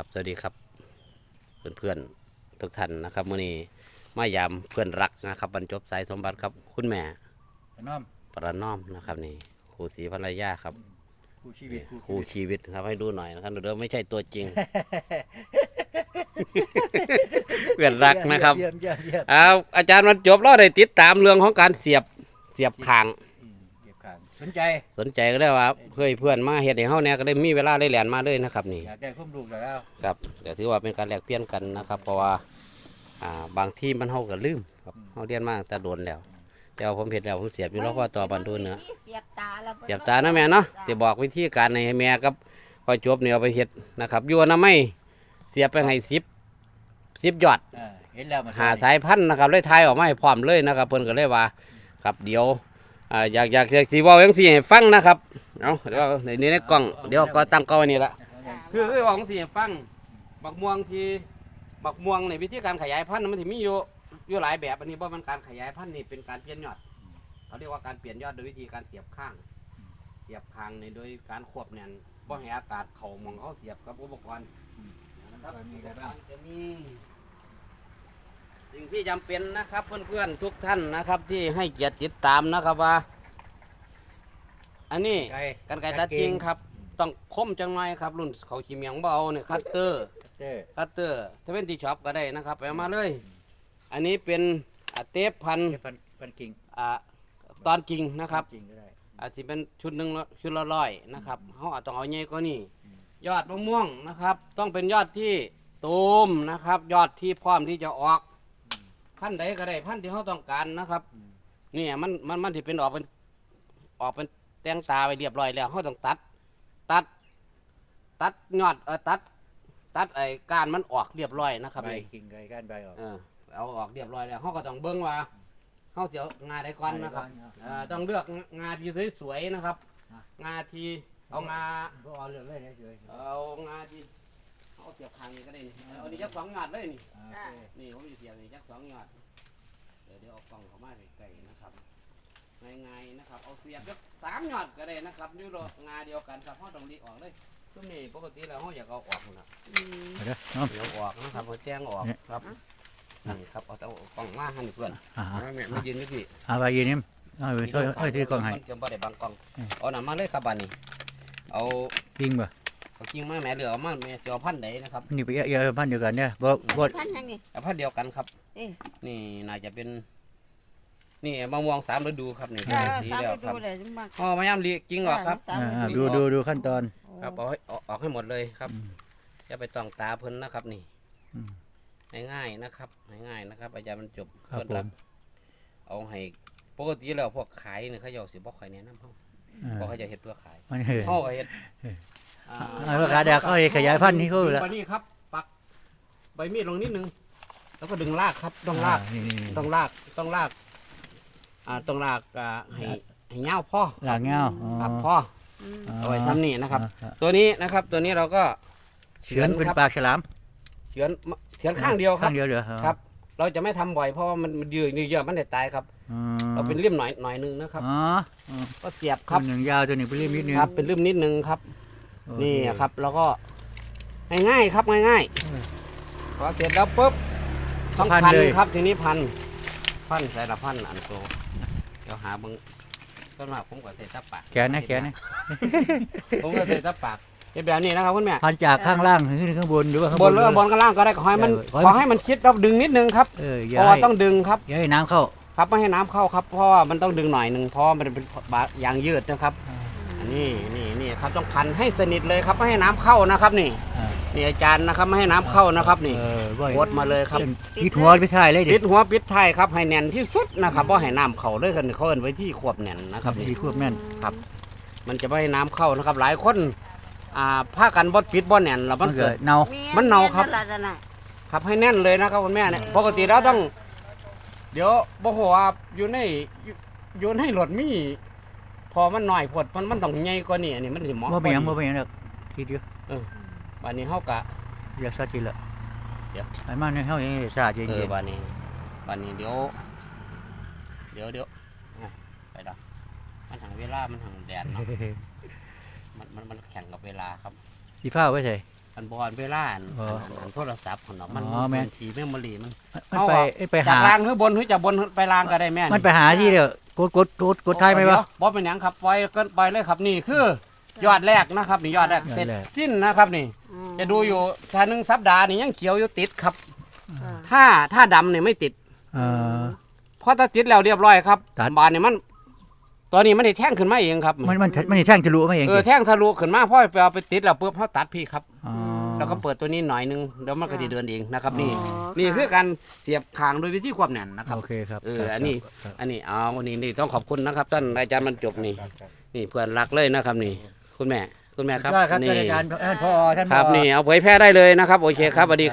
ครับสวัสดีครับ เพื่อนๆทุกท่านนะครับมื่อนี้มายามเพื่อนรักนะครับบรรจบสายสมบัติครับ คุณแม่น้อมประนอมนะครับนี่ครูศรีภรรยาครับคู่ชีวิตครูชีวิตครับให้ดูหน่อยนะครับเดี๋ยวไม่ใช่ตัวจริง เพื่อนรักนะครับเยี่ยมเยี่ยมเยี่ยมอ้าวอาจารย์มันจบแล้วได้ติดตามเรื่องของการเสียบเสียบคางอืมเก็บข้าง สนใจสนใจก็ได้ว่าเพื่อนเพื่อนมาเฮ็ดให้เฮาเนี่ยก็ได้มีเวลาได้แหลนมาเลยนะครับนี่อยากได้ข้อมลูกแล้ว ครับเดี๋ยวถือว่าเป็นการแลกเปลี่ยนกันนะครับเพราะว่าอ่าบางที่มันเฮาก็ลืมครับเฮาเรียนมาตั้งแต่โดนแล้ว แต่ว่าผมเห็นแล้วผมเสียบอยู่แล้วก็ต่อบันทุนเนื้อเสียบตาแล้วเสียบตานะแม่เนาะจะบอกวิธีการให้แม่กับพอจบเนี่ยเอาไปเฮ็ดนะครับอยู่นะไม่เสียบไปให้สิบสิบยอดเออเห็นแล้วมาหาสายพันธุ์นะครับเลยทายออกมาให้พร้อมเลยนะครับเพิ่นก็เลยว่าครับเดี๋ยว อ่าอยากอยากจะสีว่าจังสีให้ฟังนะครับเอาเดี๋ยวในนี้ในกล้องเดี๋ยวก็ตั้งกล้องไว้นี่ละคือคือว่าจังสีให้ฟังบักม่วงที่บักม่วงในวิธีการขยายพันธุ์มันถึงมีอยู่อยู่หลายแบบอันนี้ว่ามันการขยายพันธุ์นี่เป็นการเปลี่ยนยอดเขาเรียกว่าการเปลี่ยนยอดโดยวิธีการเสียบข้าง เสียบข้างในโดยการควบแน่นบ่ให้อากาศเข้ามองเขาเสียบกับอุปกรณ์นะครับจะมี สิ่งที่จำเป็นนะครับเพื่อนๆทุกท่านนะครับที่ให้เกียรติติดตามนะครับว่า อันนี้ไก่กันไก่ตัดจริงครับ ต้องคมจังไงครับ รุ่นเขาขีเมียงเบเอาเนี่ยคัตเตอร์เด้อคัตเตอร์ถ้าเป็นที่ช็อปก็ได้นะครับไปเอามาเลย อันนี้เป็นอ่าเทปพันเก็บพันพันกิ่งอ่าตอนกิ่งนะครับจริงก็ได้อาจจะเป็นชุดหนึ่งละชุดละร้อยนะครับเขาอาจต้องเอาใหญ่กว่านี้ยอดมะม่วงนะครับ ต้องเป็นยอดที่ตูมนะครับ ยอดที่พร้อมที่จะออก พันธุ์ใดก็ได้พันธุ์ที่เขาต้องการนะครับเนี่ยมันมันมันที่เป็นออกเป็นออกเป็นแตงตาไปเรียบร้อยแล้วเขาต้องตัด ตัด ตัดยอดเออตัด ตัดไอ้ก้านมันออกเรียบร้อยนะครับใบนี่กิ่งไก่ก้านใบออก เออเอาออกเรียบร้อยแล้วเขาก็ต้องเบิ้งว่าเขาเสียงาได้ก่อนนะครับเอ่อต้องเลือกงาที่สวยๆนะครับงาที่เอางา ก็เอาเรื่องเลยนะเฉยเอางาที่ เอาเสียบคางนี่ก็ได้นี่เอานี่จักสองยอดเลยนี่โอเคนี่ผมจะเสียบนี่จักสองยอด เดี๋ยวเดี๋ยวเอากล้องเข้ามาใกล้ๆนะครับง่ายๆนะครับ เอาเสียบจักสามยอดก็ได้นะครับนี่เรางาเดียวกันครับเขาต้องรีออกเลยช่วงนี้ปกติแล้วเขาอยากเอาออกนะเอาเด้อน้อมเดี๋ยวออกนะครับเขาแจ้งออกครับนี่ครับเอาเอากล้องมาให้เพื่อนอ่าไม่ไม่ไม่ยืนไม่พี่เอาไปยืนนิ่มเอาไปช่วยเอาที่กล้องให้ มันจะบ่ได้บังกล้องอืมเอาหนามาเลยครับบัดนี้ เอา ปิ้งบ่ เอากิ้งมาแม่เหลือเอามาแม่เสียวพันธุ์ใดนะครับนี่ไปเยอะๆบ้านเดียวกันเนี่ยบ่บ่ท่านยังนี่ เอาพันธุ์เดียวกันครับ เอ๊ะนี่น่าจะเป็น นี่มะม่วงสามฤดูครับนี่เออสีสามแล้วไปคดูรับเลยจังมากอ๋อมายามลีกิ้งออกครับ สามอ่าฤๆดูดูดูขั้นตอน ครับเอาให้เอาออกให้หมดเลยครับอืมอย่าไปต้องตาเพิ่นนะครับนี่อืมง่ายๆนะครับง่ายๆนะครับ อาจารย์มันจบครับเพิ่นรักผม เอาให้ปกติแล้วพวกขายเนี่ยเขาจะเอาสิบ่ค่อยแนะนำเขาอ่าเพราะเขาจะเฮ็ดเพื่อขายมันเออเขาก็เฮ็ดอ่าเอา ราคาเดียวเขาให้ขยายพันธุ์นี่เขาอยู่แล้วใบนี้ครับ ปักใบมีดลงนิดนึง แล้วก็ดึงลากครับ ต้องลากนี่นี่นี่ต้องลาก ต้องลาก อ่า ต้องลากอ่าให้ให้เงาวพ่อหลากเงาอ๋อครับพ่ออืมเอาไว้ซ้ำนี่นะครับอ่าตัวนี้นะครับ ตัวนี้เราก็เฉือนเป็นครับปากฉลามเฉือนเฉือนข้างเดียวครัข้าบงเดียวเหรอครับ เราจะไม่ทำบ่อยเพราะว่ามันมันยืดเยอะมันจะตายครับอ๋อเราเป็นริมหน่อยหน่อยหนึงนะครับอ๋อก็เสียบคครัรับบหนึ่งยาวตัวหนึ่งเป็นริมนิดนึงครับเป็นริมนิดนึงครับโอเค นี่ครับ แล้วก็ง่ายๆครับง่ายเออๆพอเสร็จแล้วปุ๊บต้องพันพันเลยครับทีนี้พัน พันใส่ละพันอันโตเดี๋ยวหาเบิ้งต้นมากผมก็ใส่ตะปากแขนนะแขนนะผมก็ใส่ตะปากเป็นแบบนี้นะครับคุณแม่พันจากข้างล่างขึ้นข้างบนหรือว่าข้างบบนนหรือบนข้างล่างก็ได้ขอให้มันขอให้ขอให้มันคิดแล้วดึงนิดนึงครับเอออเพย่าราะว่าให้ต้องดึงครับอย่าให้น้ำเข้า ครับไม่ให้น้ำเข้าครับเพราะว่ามันต้องดึงหน่อยหนึ่งเพราะว่ามันเป็นบาอย่างยืดนะครับอ่านี่นี่นี่ ครับต้องพันให้สนิทเลยครับไม่ให้น้ำเข้านะครับนี่อ่านี่อาจารย์นะครับไม่ให้น้ำเข้านะครับนี่เออว่าโคตรมาเลยครับคิดหัวไปถ่ายเลยดิปิดหัวปิดท้ายครับให้แน่นที่สุดนะครับเพราะให้น้ำเข้าเลยกันเขาเอินไว้ที่ขวบแน่นนะครับนี่ ที่ควบแม่น มันจะไม่ให้น้ำเข้านะครับ หลายคนอ่าผ้ากันบดฟิตบดแน่นแล้วมัมันนเกิเกิดด เนามันเนาครับ แม่นั่นน่ะครับให้แน่นเลยนะครับคุณแม่เนี่ยปกติแล้วต้อง เดี๋ยวบ่หัวาอยู่ในอยู่อยู่ในรถมี พอมันหน่อยผดมันมันต้องใหญ่กว่านี้อันนี้มันสิเหมาะว่าเป็นหยังกว่าว่าเป็นหยังดอกทีเดียววันนี้เฮากะ อยากซาทีละเดี๋ยว ไอ้มันเนี่ยเฮาอย่างนี้ซาจริงเอจริองวันนี้วันนี้เดี๋ยว เดี๋ยวเดี๋ยวอะไปดอกมันหังเวลามันหังแดดเนาะมันมันมันแข่งกับเวลาครับ สีฟ้าไว้ใส่คอันบอลเวลาอันอ๋ออันโทรศัพท์ของเรามันอ๋อแม่นนทีเมมโมรีมัน มันไปไปจากหาล่างหรือบนหรือจากบนไปล่างก็ได้แม่มันไปหาที่เดียว กดกดกดกดไทยไหมวะเดี๋บอเป็นหยังครับปล่อยเกินไปเลยครับนี่คือยอดแรกนะครับนี่ยอดแรกยอดแรก เสร็จสิ้นนะครับนี่ จะดูอยู่ชาหนึ่งสัปดาห์นี่ยังเขียวอยู่ติดครับอ่าถ้าถ้าดำเนี่ยไม่ติดเออเพราะถ้าติดแล้วเรียบร้อยครับตัด บานเนี่ยมันตอนนี้มันได้แท่งขึ้นมาเองครับมันมันมันแท่งจะรู้ไหมเองเออแท่งทะลุขึ้นมาพ่อไปเอาไปติดแล้วปุ๊บเขาตัดพี่ครับ อ๋อ แล้วก็เปิดตัวนี้หน่อยนึงเดี๋ยวมันก็จะเดินเองนะครับนี่ อ๋อนี่คือการเสียบคางโดยวิธีความแน่นนะครับ โอเคครับเอออันนี้อันนี้เอาวันนี้นี่ต้องขอบคุณนะครับ ท่านอาจารย์บรรจบนี่ นี่เพื่อนรักเลยนะครับนี่ คุณแม่คุณแม่ครับได้ครับนี่อาจารย์ท่านพ่อท่านครับพ่อนี่เอาเผยแพร่ได้เลยนะครับ โอเคครับสวัสดี